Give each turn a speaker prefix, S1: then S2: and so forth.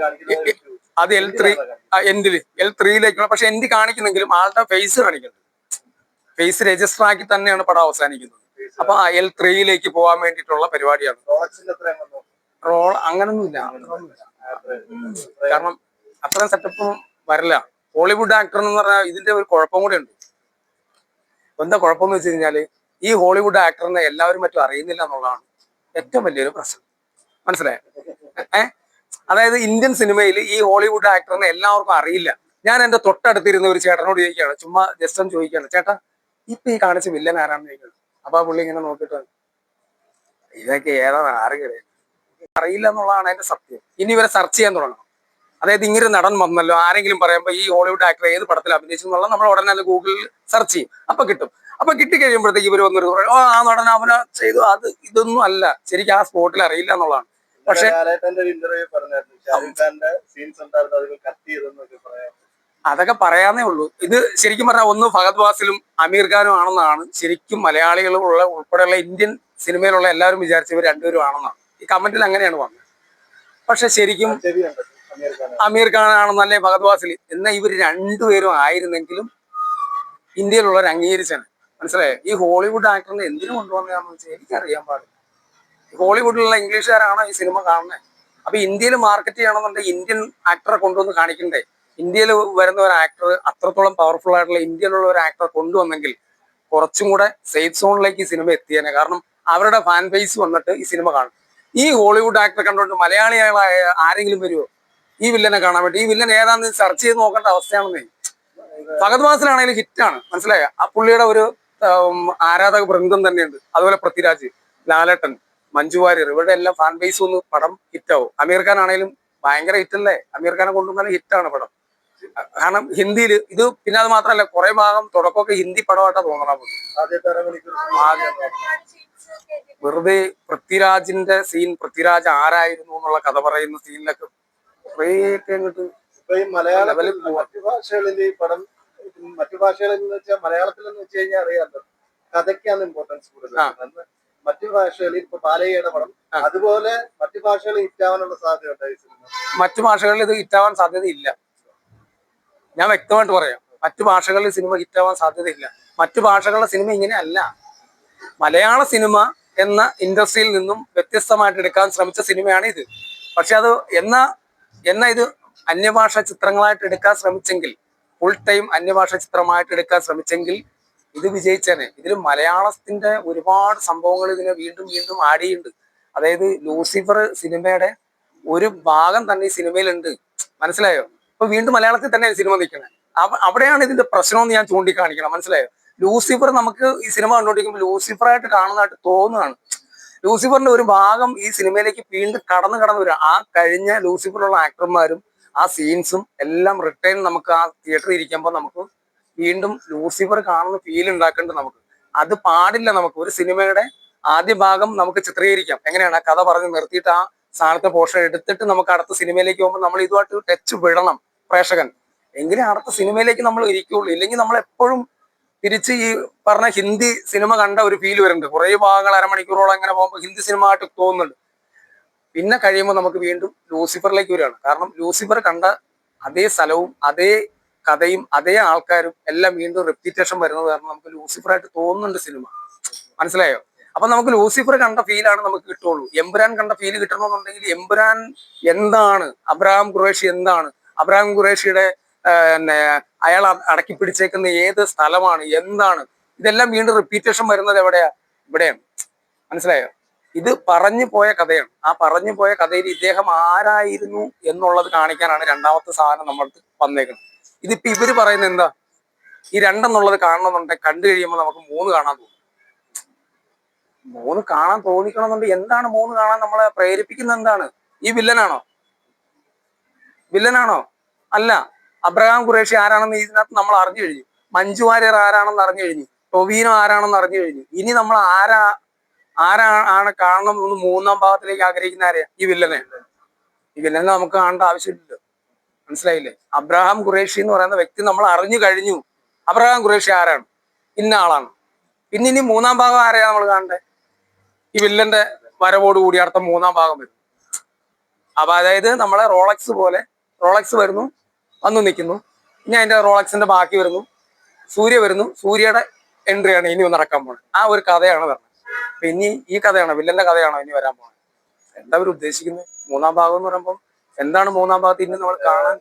S1: കാണിക്കുന്നത്
S2: അത് L three എൻഡിൽ എൽ ത്രീയിലേക്കുള്ള പക്ഷെ എൻഡ് കാണിക്കുന്നെങ്കിലും ആളുടെ ഫേസ് കാണിക്കുന്നുണ്ട് ഫേസ് രജിസ്റ്റർ ആക്കി തന്നെയാണ് പടം അവസാനിക്കുന്നത്. അപ്പൊ എൽ ത്രീയിലേക്ക് പോകാൻ വേണ്ടിയിട്ടുള്ള പരിപാടിയാണ്. റോൾ അങ്ങനൊന്നുമില്ല. കാരണം അത്രയും സെറ്റപ്പും വരില്ല. ഹോളിവുഡ് ആക്ടർ എന്ന് പറഞ്ഞാൽ ഇതിന്റെ ഒരു കുഴപ്പം കൂടെ ഉണ്ട്. എന്താ കുഴപ്പമെന്ന് വെച്ച് കഴിഞ്ഞാൽ ഈ ഹോളിവുഡ് ആക്ടറിനെ എല്ലാവരും മറ്റും അറിയുന്നില്ല എന്നുള്ളതാണ് ഏറ്റവും വലിയൊരു പ്രശ്നം. മനസ്സിലായോ? ഏ? അതായത് ഇന്ത്യൻ സിനിമയിൽ ഈ ഹോളിവുഡ് ആക്ടറിനെ എല്ലാവർക്കും അറിയില്ല. ഞാൻ എന്റെ തൊട്ടടുത്തിരുന്ന ഒരു ചേട്ടനോട് ചോദിക്കുകയാണ്. ചുമ്മാ ജസ്റ്റ് ചോദിക്കുകയാണ്. ചേട്ടാ ഇപ്പൊ ഈ കാണിച്ച വില്ലൻ ആരാണെന്ന് ചോദിക്കുന്നത് അപ്പൊ ആ പുള്ളി ഇങ്ങനെ നോക്കിയിട്ട് ഇതൊക്കെ ഏതാണ് ആരെങ്കിലും അറിയില്ല എന്നുള്ളതാണ് അതിന്റെ സത്യം. ഇനി ഇവരെ സെർച്ച് ചെയ്യാൻ തുടങ്ങണം. അതായത് ഇങ്ങനെ നടൻ വന്നല്ലോ. ആരെങ്കിലും പറയുമ്പോൾ ഈ ഹോളിവുഡ് ആക്ടർ ഏത് പടത്തിൽ അഭിനയിച്ചു എന്നുള്ള നമ്മൾ ഉടനെ തന്നെ ഗൂഗിളിൽ സെർച്ച് ചെയ്യും. അപ്പൊ കിട്ടും. അപ്പൊ കിട്ടി കഴിയുമ്പോഴത്തേക്ക് ഇവർ വന്നൊരു പറയും ആ നടൻ അവന ചെയ്തു. അത് ഇതൊന്നും അല്ല. ശരിക്കും ആ സ്പോട്ടിൽ അറിയില്ല എന്നുള്ളതാണ്. പക്ഷെ
S1: ഇന്റർവ്യൂ ഷാരൂഖ് ഖാന്റെ സീൻസ് ഉണ്ടായിരുന്നു അതിൽ കട്ട് ചെയ്തെന്നൊക്കെ പറയാം.
S2: അതൊക്കെ പറയാന്നേ ഉള്ളൂ. ഇത് ശരിക്കും പറഞ്ഞാൽ ഒന്ന് ഫഹദ് വാസിലും അമീർ ഖാനും ആണെന്നാണ്. ശരിക്കും മലയാളികളുള്ള ഉൾപ്പെടെയുള്ള ഇന്ത്യൻ സിനിമയിലുള്ള എല്ലാവരും വിചാരിച്ചവർ രണ്ടുപേരും ആണെന്നാണ്. ഈ കമന്റിൽ അങ്ങനെയാണ് വന്നത് പക്ഷെ ശരിക്കും
S1: അമീർ ഖാൻ
S2: ആണെന്നല്ലേ ഫഹദ് വാസിൽ എന്നാൽ ഇവർ രണ്ടുപേരും ആയിരുന്നെങ്കിലും ഇന്ത്യയിലുള്ളവർ അംഗീകരിച്ചാണ് മനസ്സിലായോ? ഈ ഹോളിവുഡ് ആക്ടറിനെ എന്തിനു കൊണ്ടുവന്നതാണെന്ന് വെച്ചാൽ എനിക്കറിയാൻ പാടില്ല. ഹോളിവുഡിലുള്ള ഇംഗ്ലീഷുകാരാണോ ഈ സിനിമ കാണുന്നത് അപ്പൊ ഇന്ത്യയിൽ മാർക്കറ്റ് ചെയ്യണമെന്നുണ്ടെങ്കിൽ ഇന്ത്യൻ ആക്ടറെ കൊണ്ടുവന്ന് കാണിക്കണ്ടേ? ഇന്ത്യയിൽ വരുന്ന ഒരു ആക്ടർ അത്രത്തോളം പവർഫുൾ ആയിട്ടുള്ള ഇന്ത്യയിലുള്ള ഒരു ആക്ടറെ കൊണ്ടുവന്നെങ്കിൽ കുറച്ചും കൂടെ സേഫ് സോണിലേക്ക് ഈ സിനിമ എത്തിയേനെ. കാരണം അവരുടെ ഫാൻ ബേസ് വന്നിട്ട് ഈ സിനിമ കാണും. ഈ ഹോളിവുഡ് ആക്ടറെ കണ്ടുകൊണ്ട് മലയാളികളായ ആരെങ്കിലും വരുമോ ഈ വില്ലനെ കാണാൻ വേണ്ടി. ഈ വില്ലൻ ഏതാന്ന് സെർച്ച് ചെയ്ത് നോക്കേണ്ട അവസ്ഥയാണെന്നേ. ഫഹദ് ഫാസിലാണെങ്കിലും ഹിറ്റാണ്. മനസ്സിലായ? ആ പുള്ളിയുടെ ഒരു ആരാധക വൃന്ദം തന്നെയുണ്ട്. അതുപോലെ പൃഥ്വിരാജ് ലാലേട്ടൻ. മഞ്ജു വാര്യർ. ഇവരുടെ എല്ലാം ഫാൻ ബേസ് ഒന്ന് പടം ഹിറ്റാവും അമീർ ഖാൻ ആണെങ്കിലും ഭയങ്കര ഹിറ്റല്ലേ അമീർ ഖാനെ കൊണ്ടുവന്നാലും ഹിറ്റാണ് പടം. കാരണം ഹിന്ദിയിൽ ഇത് പിന്നെ അത് മാത്രമല്ല കുറെ ഭാഗം തുടക്കമൊക്കെ ഹിന്ദി പടമായിട്ടാ തോന്നണം വെറുതെ പൃഥ്വിരാജിന്റെ സീൻ പൃഥ്വിരാജ് ആരായിരുന്നു എന്നുള്ള കഥ പറയുന്ന സീനിലൊക്കെ കുറേയൊക്കെ അങ്ങോട്ട്
S1: മറ്റു ഭാഷകളിൽ ഈ പടം മറ്റു ഭാഷകളിൽ എന്ന് വെച്ചാൽ മലയാളത്തിൽ എന്ന് വെച്ച് കഴിഞ്ഞാൽ അറിയാമല്ലോ. കഥയ്ക്കാണ് ഇമ്പോർട്ടൻസ് കൂടുതൽ. മറ്റു ഭാഷകളിൽ ഇപ്പൊ പാലയുടെ പടം അതുപോലെ മറ്റു ഭാഷകളിൽ ഹിറ്റാവാനുള്ള സാധ്യത
S2: മറ്റു ഭാഷകളിൽ ഇത് ഹിറ്റാവാൻ സാധ്യതയില്ല. ഞാൻ വ്യക്തമായിട്ട് പറയാം. മറ്റു ഭാഷകളിൽ സിനിമ ഹിറ്റാവാൻ സാധ്യതയില്ല. മറ്റു ഭാഷകളുടെ സിനിമ ഇങ്ങനെ അല്ല. മലയാള സിനിമ എന്ന ഇൻഡസ്ട്രിയിൽ നിന്നും വ്യത്യസ്തമായിട്ട് എടുക്കാൻ ശ്രമിച്ച സിനിമയാണ് ഇത്. പക്ഷെ അത് എന്ന എന്ന ഇത് അന്യഭാഷ ചിത്രങ്ങളായിട്ട് എടുക്കാൻ ശ്രമിച്ചെങ്കിൽ ഫുൾ ടൈം അന്യഭാഷ ചിത്രമായിട്ട് എടുക്കാൻ ശ്രമിച്ചെങ്കിൽ ഇത് വിജയിച്ചേനെ. ഇതിൽ മലയാളത്തിന്റെ ഒരുപാട് സംഭവങ്ങൾ ഇതിനെ വീണ്ടും വീണ്ടും ആഡ് ചെയ്യുന്നുണ്ട്. അതായത് ലൂസിഫർ സിനിമയുടെ ഒരു ഭാഗം തന്നെ ഈ സിനിമയിലുണ്ട്. മനസ്സിലായോ? ഇപ്പൊ വീണ്ടും മലയാളത്തിൽ തന്നെ സിനിമ നിൽക്കുന്നത് അവിടെയാണ് ഇതിന്റെ പ്രശ്നം എന്ന് ഞാൻ ചൂണ്ടിക്കാണിക്കണം. മനസ്സിലായോ? ലൂസിഫർ നമുക്ക് ഈ സിനിമ കണ്ടുകൊണ്ടിരിക്കുമ്പോൾ ലൂസിഫറായിട്ട് കാണുന്നതായിട്ട് തോന്നുകയാണ്. ലൂസിഫറിന്റെ ഒരു ഭാഗം ഈ സിനിമയിലേക്ക് വീണ്ടും കടന്നു കടന്നു വരിക. ആ കഴിഞ്ഞ ലൂസിഫറിലുള്ള ആക്ടർമാരും ആ സീൻസും എല്ലാം റിട്ടേൺ നമുക്ക് ആ തിയേറ്ററിൽ ഇരിക്കുമ്പോൾ നമുക്ക് വീണ്ടും ലൂസിഫർ കാണുന്ന ഫീൽ ഉണ്ടാക്കേണ്ടത് നമുക്ക്. അത് പാടില്ല നമുക്ക്. ഒരു സിനിമയുടെ ആദ്യ ഭാഗം നമുക്ക് ചിത്രീകരിക്കാം. എങ്ങനെയാണ്? ആ കഥ പറഞ്ഞ് നിർത്തിയിട്ട് ആ സാധനത്തെ പോർഷൻ എടുത്തിട്ട് നമുക്ക് അടുത്ത സിനിമയിലേക്ക് പോകുമ്പോൾ നമ്മൾ ഇതുമായിട്ട് ടച്ച് വിടണം പ്രേക്ഷകൻ. എങ്കിലേ അടുത്ത സിനിമയിലേക്ക് നമ്മൾ ഇരിക്കുള്ളൂ. ഇല്ലെങ്കിൽ നമ്മൾ എപ്പോഴും തിരിച്ച് ഈ പറഞ്ഞ ഹിന്ദി സിനിമ കണ്ട ഒരു ഫീൽ വരുന്നുണ്ട്. കുറേ ഭാഗങ്ങൾ അരമണിക്കൂറോളം അങ്ങനെ പോകുമ്പോൾ ഹിന്ദി സിനിമ ആയിട്ട് തോന്നുന്നുണ്ട്. പിന്നെ കഴിയുമ്പോൾ നമുക്ക് വീണ്ടും ലൂസിഫറിലേക്ക് വരികയാണ്. കാരണം ലൂസിഫർ കണ്ട അതേ സ്ഥലവും അതേ കഥയും അതേ ആൾക്കാരും എല്ലാം വീണ്ടും റിപ്പീറ്റേഷൻ വരുന്നത് കാരണം നമുക്ക് ലൂസിഫറായിട്ട് തോന്നുന്നുണ്ട് സിനിമ. മനസ്സിലായോ? അപ്പൊ നമുക്ക് ലൂസിഫർ കണ്ട ഫീലാണ് നമുക്ക് കിട്ടുള്ളൂ. എംബുരാൻ കണ്ട ഫീൽ കിട്ടണമെന്നുണ്ടെങ്കിൽ എംബുരാൻ എന്താണ്? അബ്രഹാം ഖുറേഷി എന്താണ്? അബ്രഹാം ഖുറേഷിയുടെ പിന്നെ അയാൾ അടക്കി പിടിച്ചേക്കുന്ന ഏത് സ്ഥലമാണ്? എന്താണ്? ഇതെല്ലാം വീണ്ടും റിപ്പീറ്റേഷൻ വരുന്നത് എവിടെയാ? ഇവിടെയാണ്. മനസ്സിലായോ? ഇത് പറഞ്ഞു പോയ കഥയാണ്. ആ പറഞ്ഞു പോയ കഥയിൽ ഇദ്ദേഹം ആരായിരുന്നു എന്നുള്ളത് കാണിക്കാനാണ് രണ്ടാമത്തെ സാധനം നമ്മൾക്ക് വന്നേക്കുന്നത്. ഇതിപ്പോ ഇവർ പറയുന്നത് എന്താ? ഈ രണ്ടെന്നുള്ളത് കാണണമെന്നുണ്ടെങ്കിൽ കണ്ടു കഴിയുമ്പോൾ നമുക്ക് മൂന്ന് കാണാൻ തോന്നും. മൂന്ന് കാണാൻ തോന്നിക്കണമെന്നുണ്ടെങ്കിൽ എന്താണ് മൂന്ന് കാണാൻ നമ്മളെ പ്രേരിപ്പിക്കുന്ന എന്താണ്? ഈ വില്ലനാണോ? വില്ലനാണോ? അല്ല. അബ്രഹാം ഖുറേഷി ആരാണെന്ന് ഇതിനകത്ത് നമ്മൾ അറിഞ്ഞു കഴിഞ്ഞു. മഞ്ജു വാര്യർ ആരാണെന്ന് അറിഞ്ഞു കഴിഞ്ഞു. ടൊവീനോ ആരാണെന്ന് അറിഞ്ഞു കഴിഞ്ഞു. ഇനി നമ്മൾ ആരാ ആരാ ആണ് കാണണം എന്ന് മൂന്നാം ഭാഗത്തിലേക്ക് ആഗ്രഹിക്കുന്ന ആരെയാ? ഈ വില്ലനെ. ഈ വില്ലനെ നമുക്ക് കാണേണ്ട ആവശ്യമില്ലല്ലോ. മനസ്സിലായില്ലേ? അബ്രഹാം ഖുറേഷി എന്ന് പറയുന്ന വ്യക്തി നമ്മൾ അറിഞ്ഞു കഴിഞ്ഞു. അബ്രഹാം ഖുറേഷി ആരാണ്? ഇന്ന ആളാണ്. പിന്നെ ഇനി മൂന്നാം ഭാഗം ആരെയാ നമ്മൾ കാണണ്ടേ? ഈ വില്ലന്റെ വരവോടുകൂടി അടുത്ത മൂന്നാം ഭാഗം വരും. അപ്പൊ അതായത് നമ്മളെ റോളക്സ് പോലെ റോളക്സ് വരുന്നു വന്നു നിൽക്കുന്നു. ഇനി അതിന്റെ റോളക്സിന്റെ ബാക്കി വരുന്നു. സൂര്യ വരുന്നു. സൂര്യയുടെ എൻട്രിയാണ് ഇനി നടക്കാൻ പോകുന്നത് ആ ഒരു കഥയാണ് വരുന്നത് അപ്പൊ ഇനി ഈ കഥയാണോ വില്ലന്റെ കഥയാണോ ഇനി വരാൻ പോകുന്നത് എന്താ അവർ ഉദ്ദേശിക്കുന്നത് മൂന്നാം ഭാഗം എന്ന് പറയുമ്പോൾ എന്താണ് മൂന്നാം ഭാഗത്ത് ഇന്ന് നമ്മൾ കാണാൻ